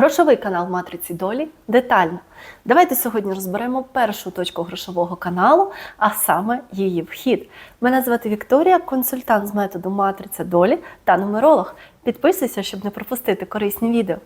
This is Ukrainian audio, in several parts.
Грошовий канал матриці долі детально. Давайте сьогодні розберемо першу точку грошового каналу, а саме її вхід. Мене звати Вікторія, консультант з методу Матриця долі та нумеролог. Підписуйся, щоб не пропустити корисні відео.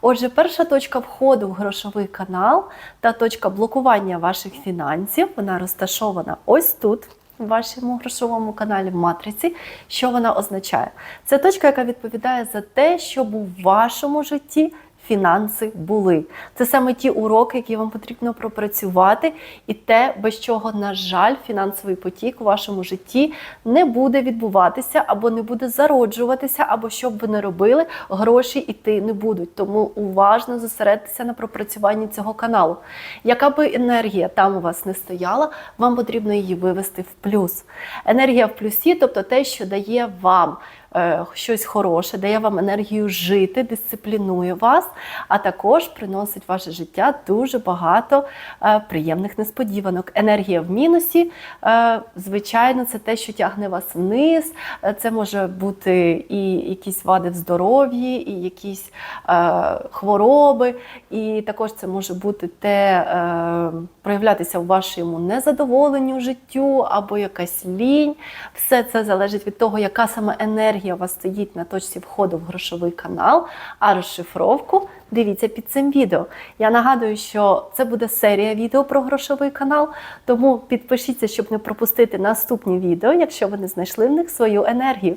Отже, перша точка входу в грошовий канал та точка блокування ваших фінансів, вона розташована ось тут. В вашому грошовому каналі в матриці, що вона означає? Це точка, яка відповідає за те, щоб у вашому житті фінанси були. Це саме ті уроки, які вам потрібно пропрацювати, і те, без чого, на жаль, фінансовий потік у вашому житті не буде відбуватися, або не буде зароджуватися, або що б ви не робили, гроші йти не будуть. Тому уважно зосередьтеся на пропрацюванні цього каналу. Яка би енергія там у вас не стояла, вам потрібно її вивести в плюс. Енергія в плюсі, тобто те, що дає вам щось хороше, дає вам енергію жити, дисциплінує вас, а також приносить в ваше життя дуже багато е, приємних несподіванок. Енергія в мінусі, е, звичайно, це те, що тягне вас вниз. Е, Це може бути і якісь вади в здоров'ї, і якісь е, хвороби, і також це може бути те, е, проявлятися у вашому незадоволенню життю або якась лінь. Все це залежить від того, яка саме енергія у вас стоїть на точці входу в грошовий канал, а розшифровку дивіться під цим відео. Я нагадую, що це буде серія відео про грошовий канал, тому підпишіться, щоб не пропустити наступні відео, якщо ви не знайшли в них свою енергію.